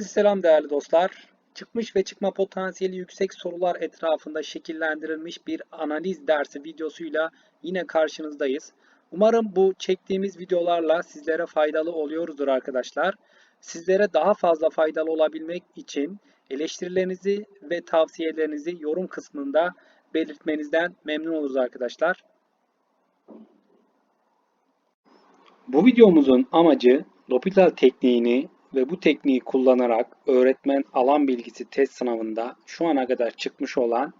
Herkese selam değerli dostlar. Çıkmış ve çıkma potansiyeli yüksek sorular etrafında şekillendirilmiş bir analiz dersi videosuyla yine karşınızdayız. Umarım bu çektiğimiz videolarla sizlere faydalı oluyoruzdur arkadaşlar. Sizlere daha fazla faydalı olabilmek için eleştirilerinizi ve tavsiyelerinizi yorum kısmında belirtmenizden memnun oluruz arkadaşlar. Bu videomuzun amacı L'Hopital tekniğini ve bu tekniği kullanarak öğretmen alan bilgisi test sınavında şu ana kadar çıkmış olan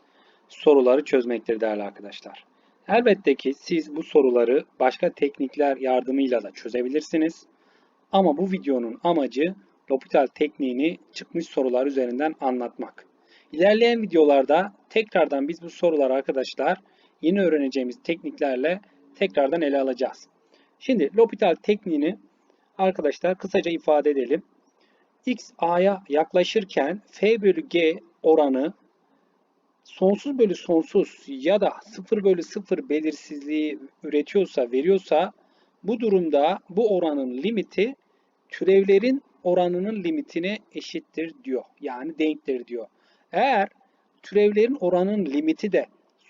soruları çözmektir değerli arkadaşlar. Elbette ki siz bu soruları başka teknikler yardımıyla da çözebilirsiniz. Ama bu videonun amacı L'Hopital tekniğini çıkmış sorular üzerinden anlatmak. İlerleyen videolarda tekrardan biz bu soruları arkadaşlar yeni öğreneceğimiz tekniklerle tekrardan ele alacağız. Şimdi L'Hopital tekniğini arkadaşlar kısaca ifade edelim. X A'ya yaklaşırken F bölü G oranı sonsuz bölü sonsuz ya da 0 bölü 0 belirsizliği üretiyorsa, veriyorsa bu durumda bu oranın limiti türevlerin oranının limitine eşittir diyor. Yani denktir diyor. Eğer türevlerin oranının limiti de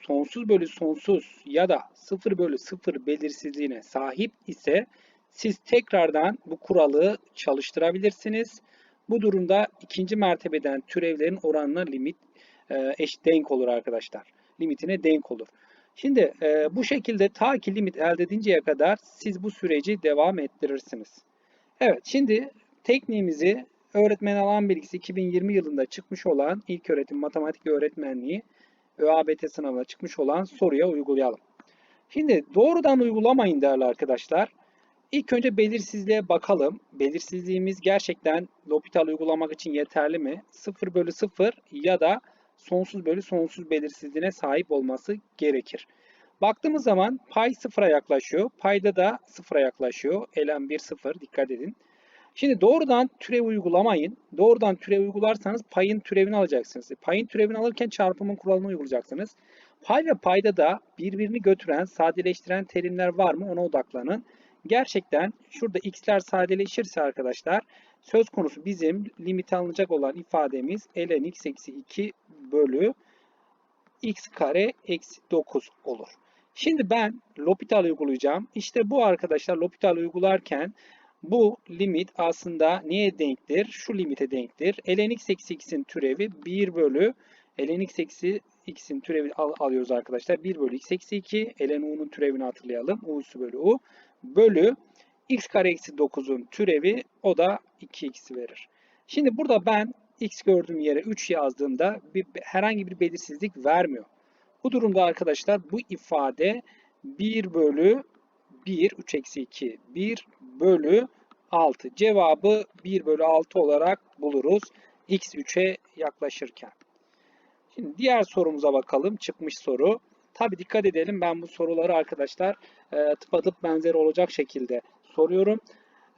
sonsuz bölü sonsuz ya da 0 bölü 0 belirsizliğine sahip ise siz tekrardan bu kuralı çalıştırabilirsiniz. Bu durumda ikinci mertebeden türevlerin oranına limit e, eş denk olur arkadaşlar. Limitine denk olur. Şimdi e, bu şekilde ta ki limit elde edinceye kadar siz bu süreci devam ettirirsiniz. Evet şimdi tekniğimizi öğretmen alan bilgisi 2020 yılında çıkmış olan ilk öğretim matematik öğretmenliği ÖABT sınavına çıkmış olan soruya uygulayalım. Şimdi doğrudan uygulamayın değerli arkadaşlar. İlk önce belirsizliğe bakalım. Belirsizliğimiz gerçekten L'Hopital uygulamak için yeterli mi? 0 bölü 0 ya da sonsuz bölü sonsuz belirsizliğine sahip olması gerekir. Baktığımız zaman pay sıfıra yaklaşıyor. Payda da sıfıra yaklaşıyor. Ln 1 sıfır dikkat edin. Şimdi doğrudan türev uygulamayın. Doğrudan türev uygularsanız payın türevini alacaksınız. Payın türevini alırken çarpımın kuralını uygulayacaksınız. Pay ve payda da birbirini götüren, sadeleştiren terimler var mı ona odaklanın. Gerçekten şurada x'ler sadeleşirse arkadaşlar söz konusu bizim limit alınacak olan ifademiz ln x eksi 2 bölü x kare eksi 9 olur. Şimdi ben L'Hopital uygulayacağım. İşte bu arkadaşlar L'Hopital uygularken bu limit aslında neye denktir? Şu limite denktir. ln x eksi x'in türevi 1 bölü ln x eksi x'in türevini al alıyoruz arkadaşlar. 1 bölü x eksi 2. ln u'nun türevini hatırlayalım. u üssü bölü u. Bölü x kare eksi 9'un türevi o da 2x verir. Şimdi burada ben x gördüğüm yere 3 yazdığımda bir, herhangi bir belirsizlik vermiyor. Bu durumda arkadaşlar bu ifade 1 bölü 1, 3 eksi 2, 1 bölü 6. Cevabı 1 bölü 6 olarak buluruz. x 3'e yaklaşırken. Şimdi diğer sorumuza bakalım. Çıkmış soru. Tabi dikkat edelim ben bu soruları arkadaşlar e, tıpatıp benzer olacak şekilde soruyorum.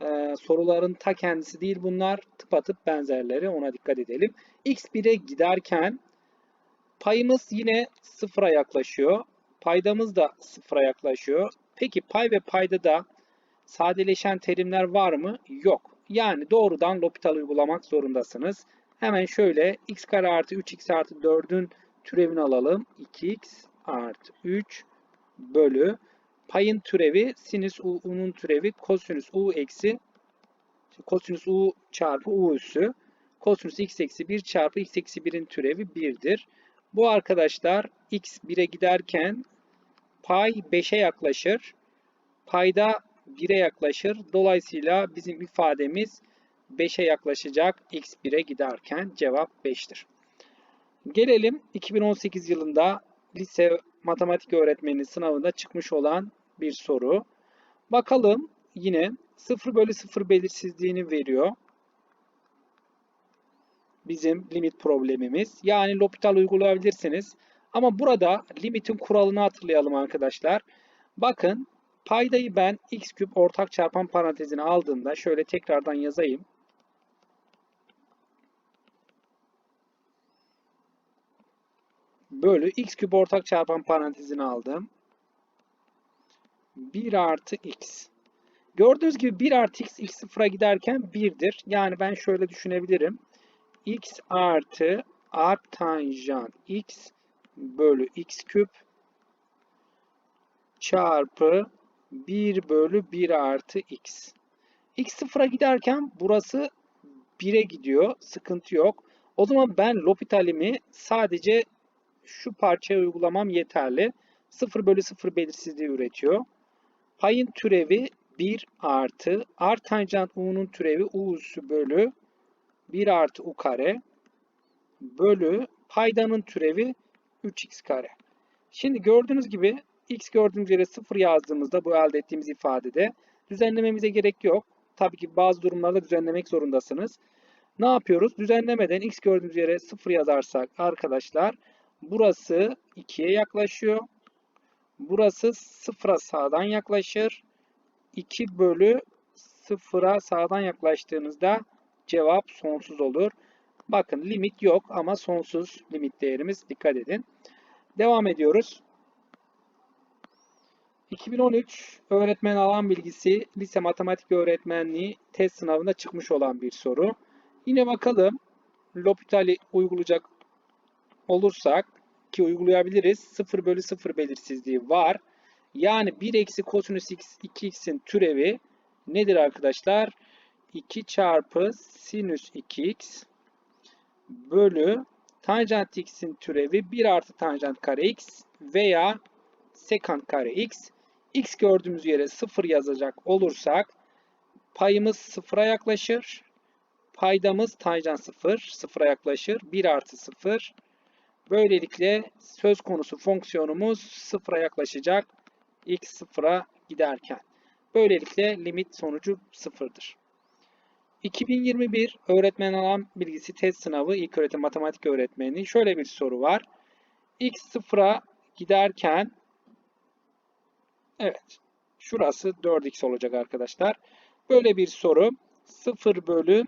E, soruların ta kendisi değil bunlar tıpatıp benzerleri ona dikkat edelim. x1'e giderken payımız yine sıfıra yaklaşıyor. Paydamız da sıfıra yaklaşıyor. Peki pay ve payda da sadeleşen terimler var mı? Yok. Yani doğrudan L'Hopital uygulamak zorundasınız. Hemen şöyle x kare artı 3x artı 4'ün türevini alalım. 2x artı 3 bölü payın türevi sinüs u'nun türevi kosinüs u eksi kosinüs u çarpı u üssü kosinüs x eksi 1 çarpı x eksi 1'in türevi 1'dir. Bu arkadaşlar x 1'e giderken pay 5'e yaklaşır. Payda 1'e yaklaşır. Dolayısıyla bizim ifademiz 5'e yaklaşacak x 1'e giderken cevap 5'tir. Gelelim 2018 yılında lise matematik öğretmeni sınavında çıkmış olan bir soru. Bakalım yine 0 bölü 0 belirsizliğini veriyor. Bizim limit problemimiz. Yani L'Hopital uygulayabilirsiniz. Ama burada limitin kuralını hatırlayalım arkadaşlar. Bakın paydayı ben x küp ortak çarpan parantezine aldığımda şöyle tekrardan yazayım. Bölü x küp ortak çarpan parantezini aldım. 1 artı x. Gördüğünüz gibi 1 artı x x sıfıra giderken 1'dir. Yani ben şöyle düşünebilirim. x artı art tanjant x bölü x küp çarpı 1 bölü 1 artı x. x sıfıra giderken burası 1'e gidiyor. Sıkıntı yok. O zaman ben L'Hopital'imi sadece şu parçaya uygulamam yeterli. 0 bölü 0 belirsizliği üretiyor. Payın türevi 1 artı art tanjant u'nun türevi u üssü bölü 1 artı u kare bölü paydanın türevi 3x kare. Şimdi gördüğünüz gibi x gördüğünüz yere 0 yazdığımızda bu elde ettiğimiz ifadede düzenlememize gerek yok. Tabii ki bazı durumlarda düzenlemek zorundasınız. Ne yapıyoruz? Düzenlemeden x gördüğümüz yere 0 yazarsak arkadaşlar burası 2'ye yaklaşıyor. Burası 0'a sağdan yaklaşır. 2 bölü 0'a sağdan yaklaştığınızda cevap sonsuz olur. Bakın limit yok ama sonsuz limit değerimiz dikkat edin. Devam ediyoruz. 2013 öğretmen alan bilgisi lise matematik öğretmenliği test sınavında çıkmış olan bir soru. Yine bakalım L'Hopital'i uygulayacak olursak ki uygulayabiliriz. 0 bölü 0 belirsizliği var. Yani 1 eksi kosinüs x 2x'in türevi nedir arkadaşlar? 2 çarpı sinüs 2x bölü tanjant x'in türevi 1 artı tanjant kare x veya sekant kare x. x gördüğümüz yere 0 yazacak olursak payımız 0'a yaklaşır. Paydamız tanjant 0, 0'a yaklaşır. 1 artı 0. Böylelikle söz konusu fonksiyonumuz 0'a yaklaşacak. x 0'a giderken. Böylelikle limit sonucu 0'dır. 2021 öğretmen alan bilgisi test sınavı ilk öğretim matematik öğretmeni şöyle bir soru var. x sıfıra giderken evet şurası 4x olacak arkadaşlar. Böyle bir soru 0 bölü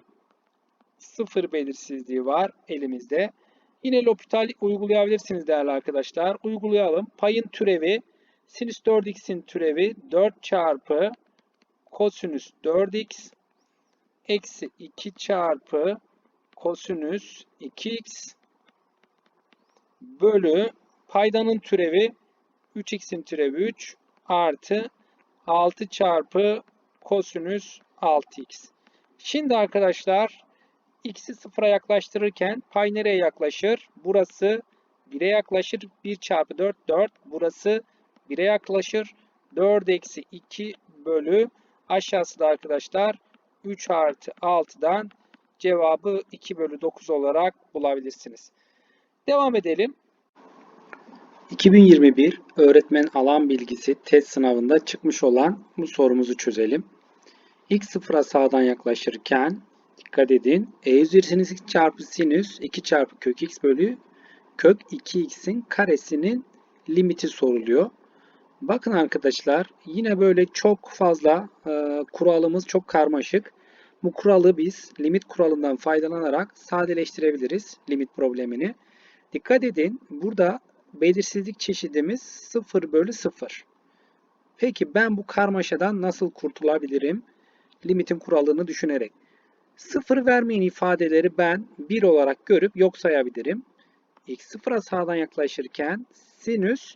0 belirsizliği var elimizde. Yine L'Hopital uygulayabilirsiniz değerli arkadaşlar. Uygulayalım. Payın türevi sinüs 4x'in türevi 4 çarpı kosinüs 4x eksi 2 çarpı kosinüs 2x bölü paydanın türevi 3x'in türevi 3 artı 6 çarpı kosinüs 6x. Şimdi arkadaşlar x'i sıfıra yaklaştırırken pay nereye yaklaşır? Burası 1'e yaklaşır. 1 çarpı 4 4. Burası 1'e yaklaşır. 4 eksi 2 bölü aşağısı da arkadaşlar 3 artı 6'dan cevabı 2 bölü 9 olarak bulabilirsiniz. Devam edelim. 2021 öğretmen alan bilgisi test sınavında çıkmış olan bu sorumuzu çözelim. X sıfıra sağdan yaklaşırken dikkat edin. E üzeri çarpı sinüs 2 çarpı kök x bölü kök 2x'in karesinin limiti soruluyor. Bakın arkadaşlar yine böyle çok fazla e, kuralımız çok karmaşık. Bu kuralı biz limit kuralından faydalanarak sadeleştirebiliriz limit problemini. Dikkat edin burada belirsizlik çeşidimiz 0 bölü 0. Peki ben bu karmaşadan nasıl kurtulabilirim? Limitin kuralını düşünerek. 0 vermeyen ifadeleri ben 1 olarak görüp yok sayabilirim. x sıfıra sağdan yaklaşırken sinüs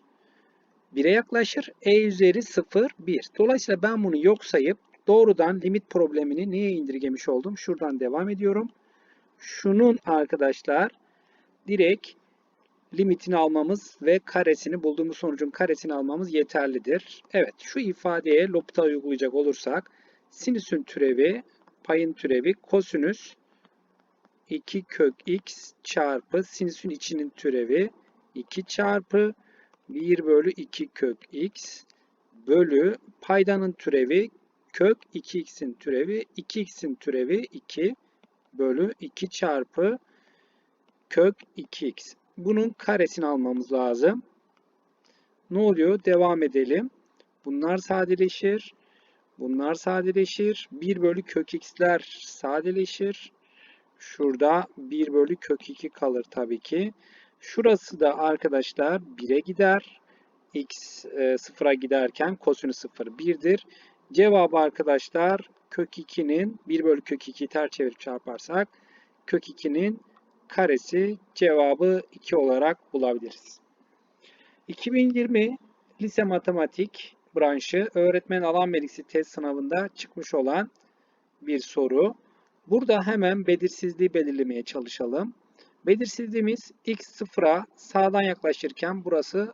1'e yaklaşır. E üzeri 0, 1. Dolayısıyla ben bunu yok sayıp doğrudan limit problemini neye indirgemiş oldum? Şuradan devam ediyorum. Şunun arkadaşlar direkt limitini almamız ve karesini bulduğumuz sonucun karesini almamız yeterlidir. Evet şu ifadeye L'Hopital uygulayacak olursak sinüsün türevi payın türevi kosinüs 2 kök x çarpı sinüsün içinin türevi 2 çarpı 1 bölü 2 kök x bölü paydanın türevi kök 2x'in türevi 2x'in türevi 2 bölü 2 çarpı kök 2x. Bunun karesini almamız lazım. Ne oluyor? Devam edelim. Bunlar sadeleşir. Bunlar sadeleşir. 1 bölü kök x'ler sadeleşir. Şurada 1 bölü kök 2 kalır tabii ki. Şurası da arkadaşlar 1'e gider. X e, 0'a giderken kosinüs 0 1'dir. Cevabı arkadaşlar kök 2'nin 1 bölü kök 2'yi ters çevirip çarparsak kök 2'nin karesi cevabı 2 olarak bulabiliriz. 2020 lise matematik branşı öğretmen alan bilgisi test sınavında çıkmış olan bir soru. Burada hemen belirsizliği belirlemeye çalışalım. Belirsizliğimiz x sıfıra sağdan yaklaşırken burası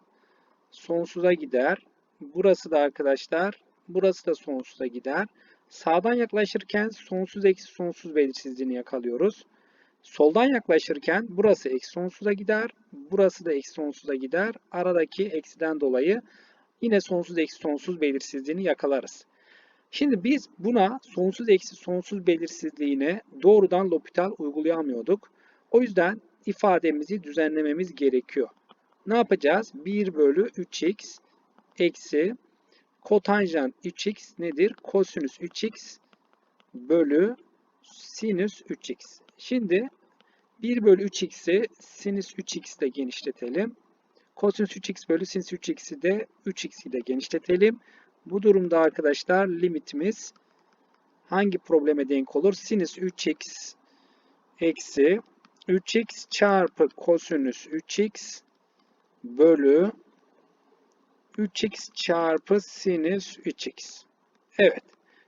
sonsuza gider. Burası da arkadaşlar burası da sonsuza gider. Sağdan yaklaşırken sonsuz eksi sonsuz belirsizliğini yakalıyoruz. Soldan yaklaşırken burası eksi sonsuza gider. Burası da eksi sonsuza gider. Aradaki eksiden dolayı yine sonsuz eksi sonsuz belirsizliğini yakalarız. Şimdi biz buna sonsuz eksi sonsuz belirsizliğine doğrudan L'Hopital uygulayamıyorduk. O yüzden ifademizi düzenlememiz gerekiyor. Ne yapacağız? 1 bölü 3x eksi kotanjant 3x nedir? Kosinüs 3x bölü sinüs 3x. Şimdi 1 bölü 3x'i sinüs 3x ile genişletelim. Kosinüs 3x bölü sinüs 3x'i de 3x ile genişletelim. Bu durumda arkadaşlar limitimiz hangi probleme denk olur? Sinüs 3x eksi 3x çarpı kosinüs 3x bölü 3x çarpı sinüs 3x. Evet.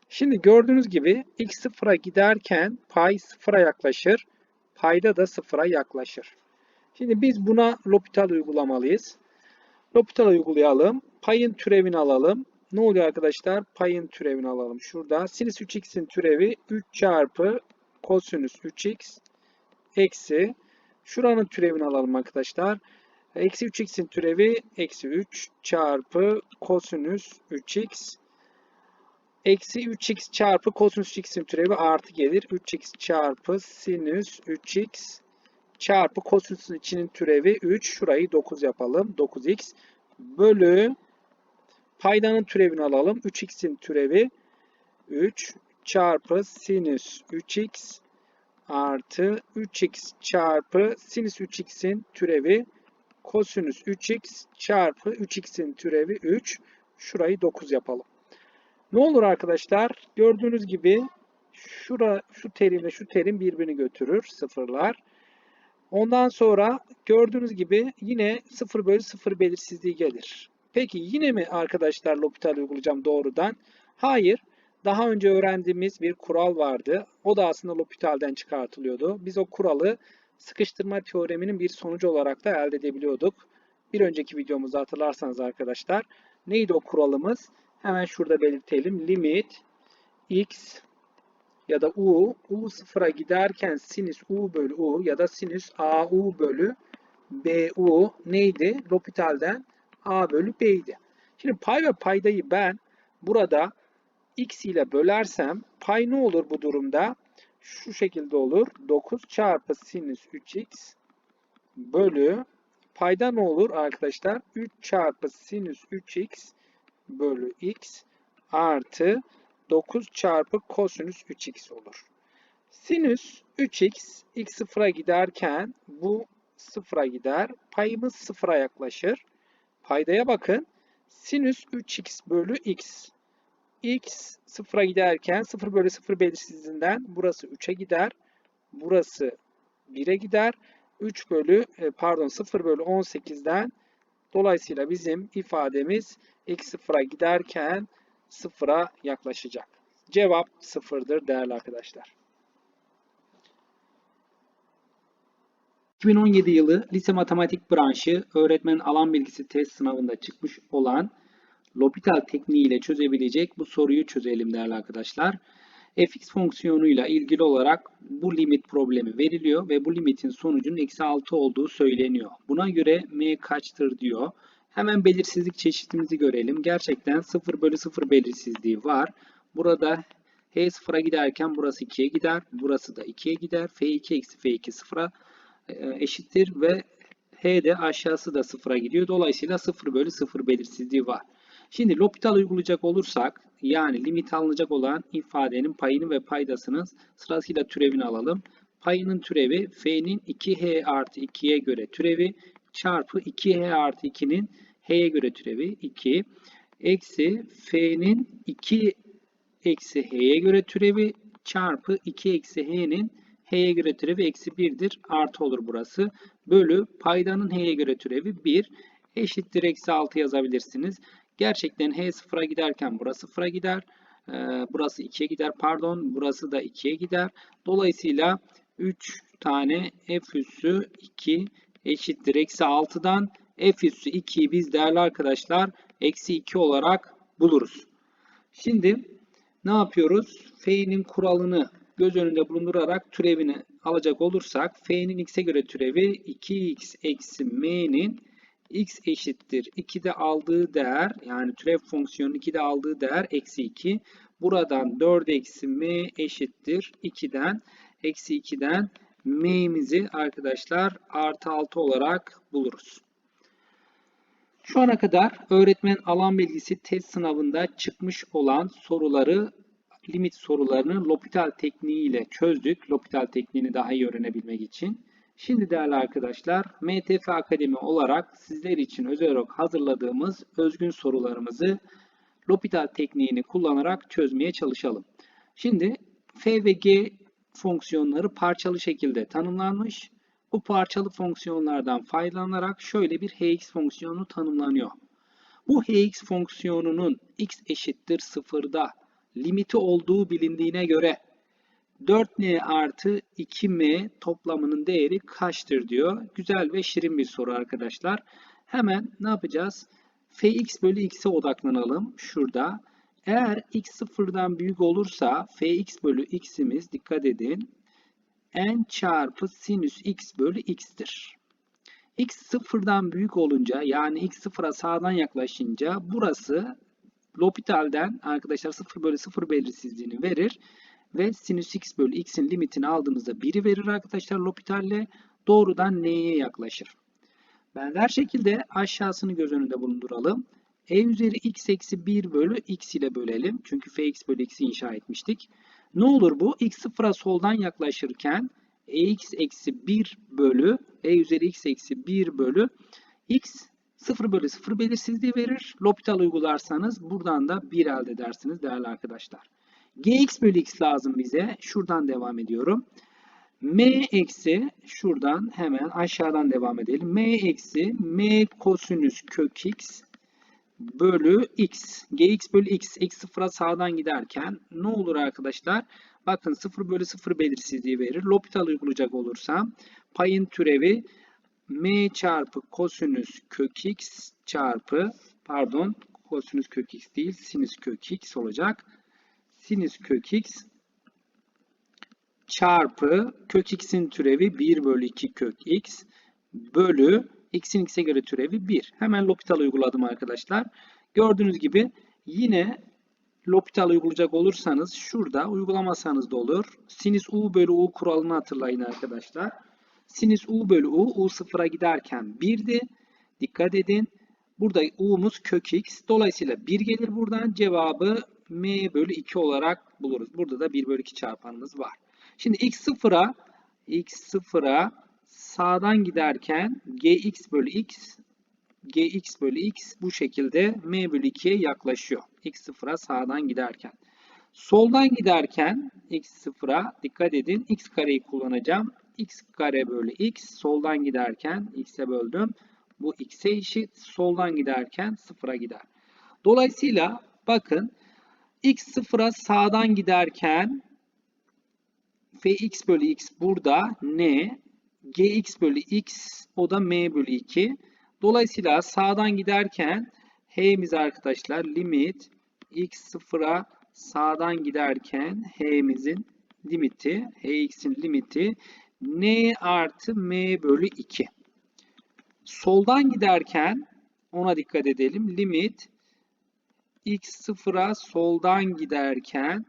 Şimdi gördüğünüz gibi x sıfıra giderken pay sıfıra yaklaşır. Payda da sıfıra yaklaşır. Şimdi biz buna L'Hopital uygulamalıyız. L'Hopital uygulayalım. Payın türevini alalım. Ne oluyor arkadaşlar? Payın türevini alalım. Şurada sinüs 3x'in türevi 3 çarpı kosinüs 3x eksi şuranın türevini alalım arkadaşlar. Eksi 3x'in türevi eksi 3 çarpı kosinüs 3x eksi 3x çarpı kosinüs x'in türevi artı gelir. 3x çarpı sinüs 3x çarpı kosinüsün içinin türevi 3. Şurayı 9 yapalım. 9x bölü paydanın türevini alalım. 3x'in türevi 3 çarpı sinüs 3x artı 3x çarpı sinüs 3x'in türevi kosinüs 3x çarpı 3x'in türevi 3. Şurayı 9 yapalım. Ne olur arkadaşlar? Gördüğünüz gibi şura, şu terimle şu terim birbirini götürür. Sıfırlar. Ondan sonra gördüğünüz gibi yine 0 bölü 0 belirsizliği gelir. Peki yine mi arkadaşlar L'Hopital uygulayacağım doğrudan? Hayır. Daha önce öğrendiğimiz bir kural vardı. O da aslında L'Hopital'den çıkartılıyordu. Biz o kuralı sıkıştırma teoreminin bir sonucu olarak da elde edebiliyorduk. Bir önceki videomuzda hatırlarsanız arkadaşlar. Neydi o kuralımız? Hemen şurada belirtelim. Limit x ya da u, u sıfıra giderken sinüs u bölü u ya da sinüs au bölü bu neydi? L'Hopital'den a bölü b'ydi. Şimdi pay ve paydayı ben burada x ile bölersem pay ne olur bu durumda? Şu şekilde olur. 9 çarpı sinüs 3x bölü payda ne olur arkadaşlar? 3 çarpı sinüs 3x bölü x artı 9 çarpı kosinüs 3x olur. Sinüs 3x x sıfıra giderken bu sıfıra gider. Payımız sıfıra yaklaşır. Paydaya bakın. Sinüs 3x bölü x. x sıfıra giderken 0 bölü 0 belirsizliğinden burası 3'e gider. Burası 1'e gider. 3 bölü e, pardon 0 bölü 18'den dolayısıyla bizim ifademiz x sıfıra giderken sıfıra yaklaşacak. Cevap sıfırdır değerli arkadaşlar. 2017 yılı lise matematik branşı öğretmen alan bilgisi test sınavında çıkmış olan L'Hopital tekniğiyle çözebilecek bu soruyu çözelim değerli arkadaşlar. fx fonksiyonuyla ilgili olarak bu limit problemi veriliyor ve bu limitin sonucunun eksi 6 olduğu söyleniyor. Buna göre m kaçtır diyor. Hemen belirsizlik çeşitimizi görelim. Gerçekten 0 bölü 0 belirsizliği var. Burada h sıfıra giderken burası 2'ye gider. Burası da 2'ye gider. f2 eksi f2 sıfıra e, eşittir ve h de aşağısı da sıfıra gidiyor. Dolayısıyla 0 bölü 0 belirsizliği var. Şimdi L'Hopital uygulayacak olursak yani limit alınacak olan ifadenin payını ve paydasını sırasıyla türevini alalım. payının türevi f'nin 2h artı 2'ye göre türevi çarpı 2h artı 2'nin h'ye göre türevi 2 eksi f'nin 2 eksi h'ye göre türevi çarpı 2 eksi h'nin h'ye göre türevi eksi 1'dir. Artı olur burası. Bölü paydanın h'ye göre türevi 1 eşittir eksi 6 yazabilirsiniz. Gerçekten h sıfıra giderken burası sıfıra gider. Ee, burası 2'ye gider pardon. Burası da 2'ye gider. Dolayısıyla 3 tane f üssü 2 eşittir. Eksi 6'dan f üssü 2'yi biz değerli arkadaşlar eksi 2 olarak buluruz. Şimdi ne yapıyoruz? F'nin kuralını göz önünde bulundurarak türevini alacak olursak F'nin x'e göre türevi 2x eksi m'nin x eşittir 2'de aldığı değer yani türev fonksiyonun 2'de aldığı değer eksi 2. Buradan 4 eksi m eşittir 2'den eksi 2'den m'imizi arkadaşlar artı 6 olarak buluruz. Şu ana kadar öğretmen alan bilgisi test sınavında çıkmış olan soruları limit sorularını L'Hopital tekniği ile çözdük. L'Hopital tekniğini daha iyi öğrenebilmek için. Şimdi değerli arkadaşlar MTF Akademi olarak sizler için özel olarak hazırladığımız özgün sorularımızı L'Hopital tekniğini kullanarak çözmeye çalışalım. Şimdi F ve G fonksiyonları parçalı şekilde tanımlanmış. Bu parçalı fonksiyonlardan faydalanarak şöyle bir hx fonksiyonu tanımlanıyor. Bu hx fonksiyonunun x eşittir sıfırda limiti olduğu bilindiğine göre 4n artı 2m toplamının değeri kaçtır diyor. Güzel ve şirin bir soru arkadaşlar. Hemen ne yapacağız? fx bölü x'e odaklanalım. Şurada. Eğer x sıfırdan büyük olursa fx bölü x'imiz dikkat edin n çarpı sinüs x bölü x'tir. x sıfırdan büyük olunca yani x sıfıra sağdan yaklaşınca burası L'Hopital'den arkadaşlar 0 bölü 0 belirsizliğini verir ve sinüs x bölü x'in limitini aldığımızda 1'i verir arkadaşlar L'Hopital'le doğrudan n'ye yaklaşır. Benzer şekilde aşağısını göz önünde bulunduralım. e üzeri x eksi 1 bölü x ile bölelim. Çünkü fx bölü x'i inşa etmiştik. Ne olur bu? x sıfıra soldan yaklaşırken ex eksi 1 bölü e üzeri x eksi 1 bölü x 0 bölü 0 belirsizliği verir. L'Hopital uygularsanız buradan da 1 elde edersiniz değerli arkadaşlar. gx bölü x lazım bize. Şuradan devam ediyorum. m eksi şuradan hemen aşağıdan devam edelim. m eksi m kosinüs kök x bölü x. gx bölü x eksi sıfıra sağdan giderken ne olur arkadaşlar? Bakın 0 bölü 0 belirsizliği verir. L'Hopital uygulayacak olursam payın türevi m çarpı kosinüs kök x çarpı pardon kosinüs kök x değil sinüs kök x olacak. Sinüs kök x çarpı kök x'in türevi 1 bölü 2 kök x bölü x'in x'e göre türevi 1. Hemen L'Hopital uyguladım arkadaşlar. Gördüğünüz gibi yine L'Hopital uygulayacak olursanız şurada uygulamasanız da olur. Sinüs u bölü u kuralını hatırlayın arkadaşlar. Sinüs u bölü u, u sıfıra giderken 1'di. Dikkat edin. Burada u'muz kök x. Dolayısıyla 1 gelir buradan. Cevabı m bölü 2 olarak buluruz. Burada da 1 bölü 2 çarpanımız var. Şimdi x sıfıra x sıfıra sağdan giderken gx bölü x gx bölü x bu şekilde m bölü 2'ye yaklaşıyor. x sıfıra sağdan giderken. Soldan giderken x sıfıra dikkat edin x kareyi kullanacağım. x kare bölü x soldan giderken x'e böldüm. Bu x'e eşit. Soldan giderken sıfıra gider. Dolayısıyla bakın x sıfıra sağdan giderken fx bölü x burada ne? Gx bölü x o da m bölü 2. Dolayısıyla sağdan giderken h'miz arkadaşlar limit x sıfıra sağdan giderken h'mizin limiti hx'in limiti n artı m bölü 2. Soldan giderken ona dikkat edelim. Limit x sıfıra soldan giderken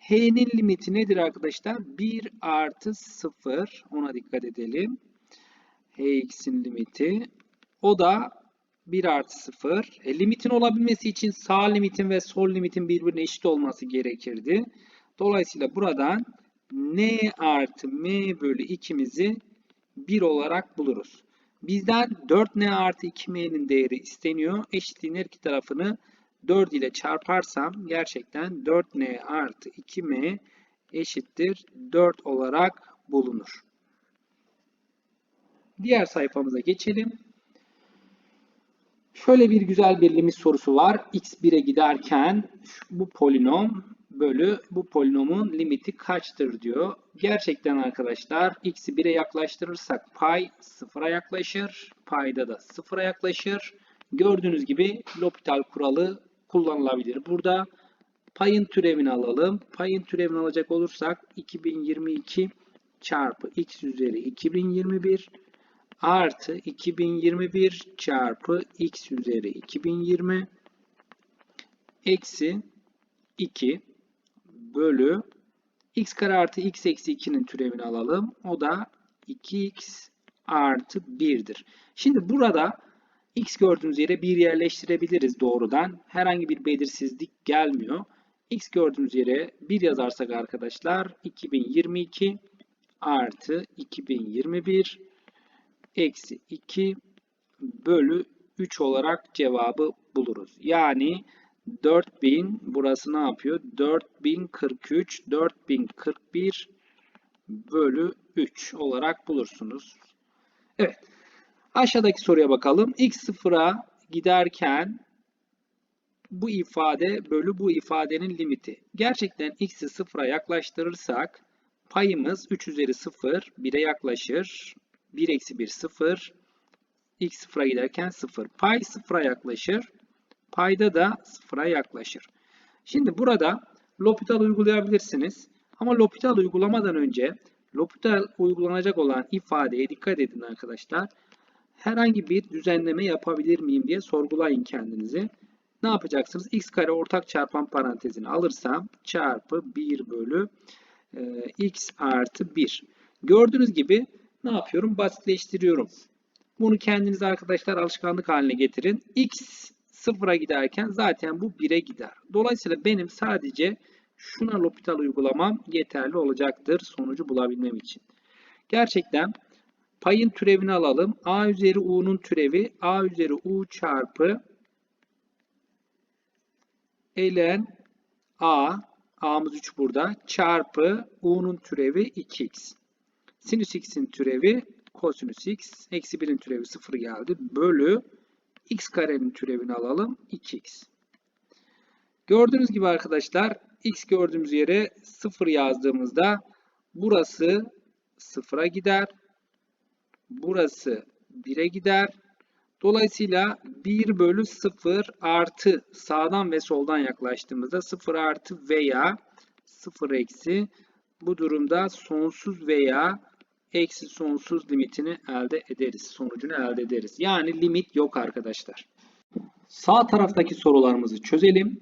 H'nin limiti nedir arkadaşlar? 1 artı 0. Ona dikkat edelim. Hx'in limiti. O da 1 artı 0. E, limitin olabilmesi için sağ limitin ve sol limitin birbirine eşit olması gerekirdi. Dolayısıyla buradan n artı m bölü 2'mizi 1 olarak buluruz. Bizden 4n artı 2m'nin değeri isteniyor. Eşitliğin her iki tarafını 4 ile çarparsam gerçekten 4n artı 2m eşittir 4 olarak bulunur. Diğer sayfamıza geçelim. Şöyle bir güzel bir limit sorusu var. x 1'e giderken bu polinom bölü bu polinomun limiti kaçtır diyor. Gerçekten arkadaşlar x'i 1'e yaklaştırırsak pay 0'a yaklaşır. Payda da 0'a yaklaşır. Gördüğünüz gibi L'Hopital kuralı kullanılabilir. Burada payın türevini alalım. Payın türevini alacak olursak 2022 çarpı x üzeri 2021 artı 2021 çarpı x üzeri 2020 eksi 2 bölü x kare artı x eksi 2'nin türevini alalım. O da 2x artı 1'dir. Şimdi burada x gördüğünüz yere 1 yerleştirebiliriz doğrudan. Herhangi bir belirsizlik gelmiyor. x gördüğümüz yere 1 yazarsak arkadaşlar 2022 artı 2021 eksi 2 bölü 3 olarak cevabı buluruz. Yani 4000 burası ne yapıyor? 4043 4041 bölü 3 olarak bulursunuz. Evet. Aşağıdaki soruya bakalım. x sıfıra giderken bu ifade bölü bu ifadenin limiti. Gerçekten x'i sıfıra yaklaştırırsak payımız 3 üzeri 0 1'e yaklaşır. 1 eksi 1 0. x sıfıra giderken 0. Pay sıfıra yaklaşır. Payda da sıfıra yaklaşır. Şimdi burada L'Hopital uygulayabilirsiniz. Ama L'Hopital uygulamadan önce L'Hopital uygulanacak olan ifadeye dikkat edin arkadaşlar. Herhangi bir düzenleme yapabilir miyim diye sorgulayın kendinizi. Ne yapacaksınız? x kare ortak çarpan parantezini alırsam çarpı 1 bölü e, x artı 1. Gördüğünüz gibi ne yapıyorum? Basitleştiriyorum. Bunu kendiniz arkadaşlar alışkanlık haline getirin. x sıfıra giderken zaten bu 1'e gider. Dolayısıyla benim sadece şuna L'Hopital uygulamam yeterli olacaktır sonucu bulabilmem için. Gerçekten payın türevini alalım. a üzeri u'nun türevi a üzeri u çarpı ln a a'mız 3 burada çarpı u'nun türevi 2x. Sinüs x'in türevi kosinüs x. Eksi 1'in türevi 0 geldi. Bölü x karenin türevini alalım. 2x. Gördüğünüz gibi arkadaşlar x gördüğümüz yere 0 yazdığımızda burası 0'a gider. Burası 1'e gider. Dolayısıyla 1 bölü 0 artı sağdan ve soldan yaklaştığımızda 0 artı veya 0 eksi bu durumda sonsuz veya eksi sonsuz limitini elde ederiz. Sonucunu elde ederiz. Yani limit yok arkadaşlar. Sağ taraftaki sorularımızı çözelim.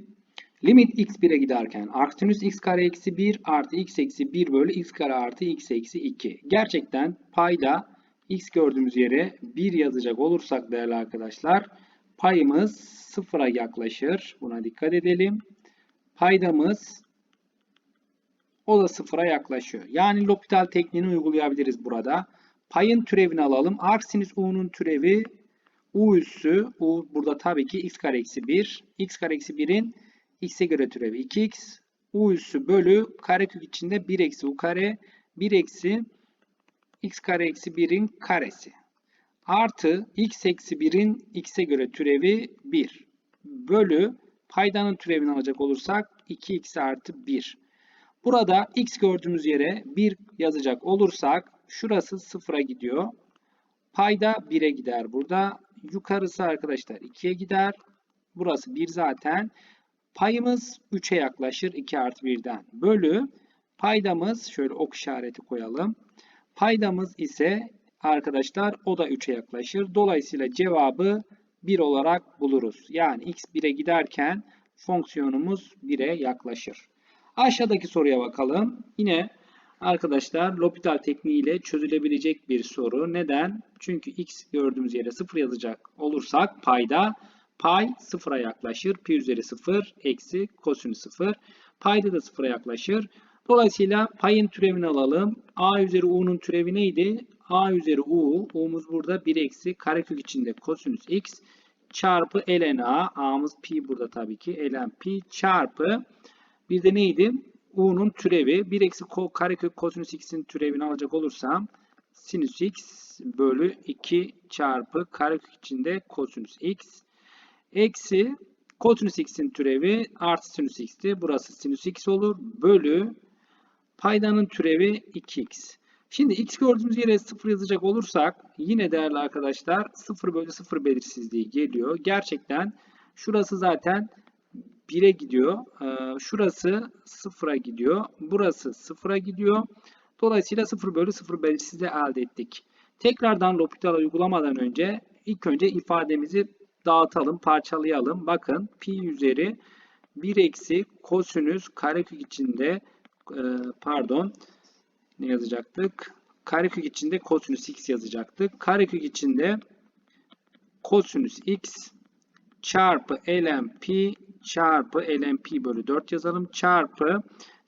Limit x 1'e giderken arcsinüs x kare eksi 1 artı x eksi 1 bölü x kare artı x eksi 2. Gerçekten payda x gördüğümüz yere 1 yazacak olursak değerli arkadaşlar payımız sıfıra yaklaşır. Buna dikkat edelim. Paydamız o da sıfıra yaklaşıyor. Yani L'Hopital tekniğini uygulayabiliriz burada. Payın türevini alalım. Arcsinüs u'nun türevi u üssü. u burada tabii ki x kare eksi 1. x kare eksi 1'in x'e göre türevi 2x. u üssü bölü karekök içinde 1 eksi u kare 1 eksi x kare eksi 1'in karesi. Artı x eksi 1'in x'e göre türevi 1. Bölü paydanın türevini alacak olursak 2x artı 1. Burada x gördüğümüz yere 1 yazacak olursak şurası 0'a gidiyor. Payda 1'e gider burada. Yukarısı arkadaşlar 2'ye gider. Burası 1 zaten. Payımız 3'e yaklaşır 2 artı 1'den. Bölü paydamız şöyle ok işareti koyalım. Paydamız ise arkadaşlar o da 3'e yaklaşır. Dolayısıyla cevabı 1 olarak buluruz. Yani x 1'e giderken fonksiyonumuz 1'e yaklaşır. Aşağıdaki soruya bakalım. Yine arkadaşlar L'Hopital tekniğiyle çözülebilecek bir soru. Neden? Çünkü x gördüğümüz yere 0 yazacak olursak payda pay 0'a yaklaşır. Pi üzeri 0 eksi kosinüs 0. Payda da 0'a yaklaşır. Dolayısıyla payın türevini alalım. A üzeri U'nun türevi neydi? A üzeri U. U'muz burada 1 eksi karekök içinde kosinüs x çarpı ln A. A'mız pi burada tabii ki. ln pi çarpı bir de neydi? U'nun türevi. 1 eksi karekök kosinüs x'in türevini alacak olursam sinüs x bölü 2 çarpı karekök içinde kosinüs x eksi kosinüs x'in türevi artı sinüs x'ti. Burası sinüs x olur. Bölü paydanın türevi 2x. Şimdi x gördüğümüz yere 0 yazacak olursak yine değerli arkadaşlar 0 bölü 0 belirsizliği geliyor. Gerçekten şurası zaten 1'e gidiyor. Ee, şurası 0'a gidiyor. Burası 0'a gidiyor. Dolayısıyla 0 bölü 0 belirsizliği elde ettik. Tekrardan L'Hopital uygulamadan önce ilk önce ifademizi dağıtalım, parçalayalım. Bakın pi üzeri 1 eksi kosinüs karekök içinde pardon ne yazacaktık? Karekök içinde kosinüs x yazacaktık. Karekök içinde kosinüs x çarpı ln pi çarpı ln pi bölü 4 yazalım. Çarpı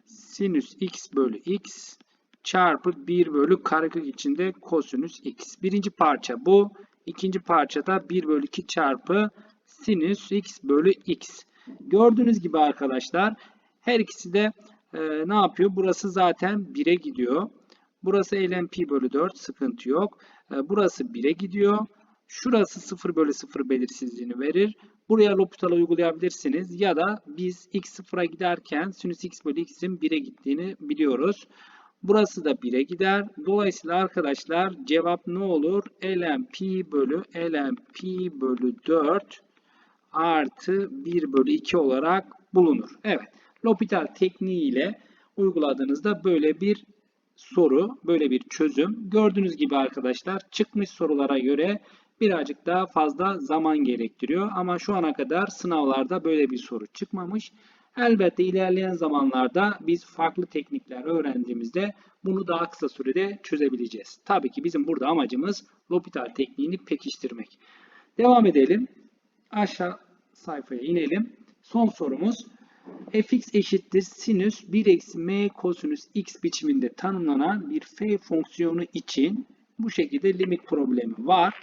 sinüs x bölü x çarpı 1 bölü karekök içinde kosinüs x. Birinci parça bu. İkinci parçada 1 bölü 2 çarpı sinüs x bölü x. Gördüğünüz gibi arkadaşlar her ikisi de e, ne yapıyor? Burası zaten 1'e gidiyor. Burası ln pi bölü 4 sıkıntı yok. E, burası 1'e gidiyor. Şurası 0 bölü 0 belirsizliğini verir. Buraya L'Hopital'ı uygulayabilirsiniz. Ya da biz x 0'a giderken sinüs x bölü x'in 1'e gittiğini biliyoruz. Burası da 1'e gider. Dolayısıyla arkadaşlar cevap ne olur? ln pi bölü ln pi bölü 4 artı 1 bölü 2 olarak bulunur. Evet. L'Hopital tekniği ile uyguladığınızda böyle bir soru, böyle bir çözüm. Gördüğünüz gibi arkadaşlar çıkmış sorulara göre birazcık daha fazla zaman gerektiriyor. Ama şu ana kadar sınavlarda böyle bir soru çıkmamış. Elbette ilerleyen zamanlarda biz farklı teknikler öğrendiğimizde bunu daha kısa sürede çözebileceğiz. Tabii ki bizim burada amacımız L'Hopital tekniğini pekiştirmek. Devam edelim. Aşağı sayfaya inelim. Son sorumuz fx eşittir sinüs 1 eksi m kosinüs x biçiminde tanımlanan bir f fonksiyonu için bu şekilde limit problemi var.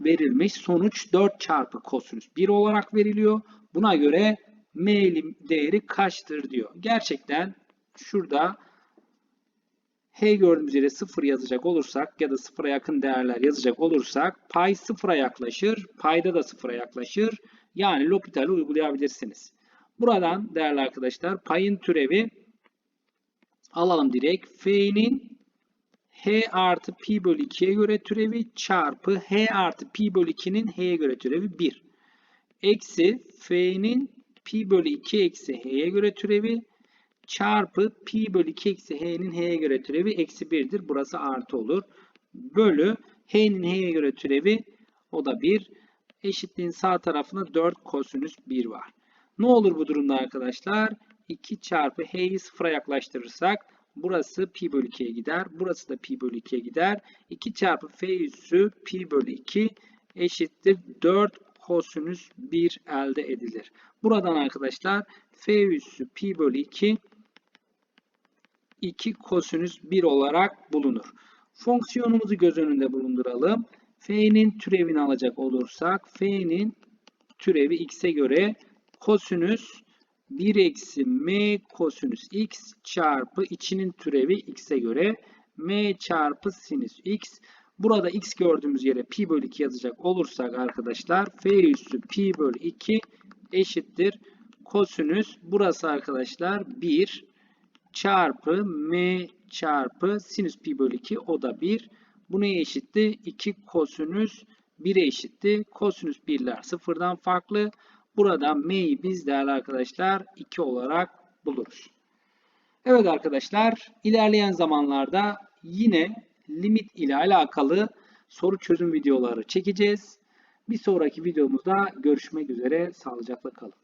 Verilmiş. Sonuç 4 çarpı kosinüs 1 olarak veriliyor. Buna göre m değeri kaçtır diyor. Gerçekten şurada h gördüğümüz yere 0 yazacak olursak ya da 0'a yakın değerler yazacak olursak pay 0'a yaklaşır. Payda da 0'a yaklaşır. Yani L'Hopital'i uygulayabilirsiniz. Buradan değerli arkadaşlar payın türevi alalım direkt. F'nin h artı pi bölü 2'ye göre türevi çarpı h artı pi bölü 2'nin h'ye göre türevi 1. Eksi f'nin pi bölü 2 eksi h'ye göre türevi çarpı pi bölü 2 eksi h'nin h'ye göre türevi eksi 1'dir. Burası artı olur. Bölü h'nin h'ye göre türevi o da 1. Eşitliğin sağ tarafında 4 kosinüs 1 var. Ne olur bu durumda arkadaşlar? 2 çarpı h'yi sıfıra yaklaştırırsak burası pi bölü 2'ye gider. Burası da pi bölü 2'ye gider. 2 çarpı f üssü pi bölü 2 eşittir 4 kosinüs 1 elde edilir. Buradan arkadaşlar f üssü pi bölü 2 2 kosinüs 1 olarak bulunur. Fonksiyonumuzu göz önünde bulunduralım. F'nin türevini alacak olursak F'nin türevi x'e göre kosinüs 1 eksi m kosinüs x çarpı içinin türevi x'e göre m çarpı sinüs x. Burada x gördüğümüz yere pi bölü 2 yazacak olursak arkadaşlar f üssü pi bölü 2 eşittir kosinüs. Burası arkadaşlar 1 çarpı m çarpı sinüs pi bölü 2 o da 1. Bu neye eşitti? 2 kosinüs 1'e eşitti. Kosinüs 1'ler sıfırdan farklı. Burada m'yi biz değerli arkadaşlar 2 olarak buluruz. Evet arkadaşlar ilerleyen zamanlarda yine limit ile alakalı soru çözüm videoları çekeceğiz. Bir sonraki videomuzda görüşmek üzere. Sağlıcakla kalın.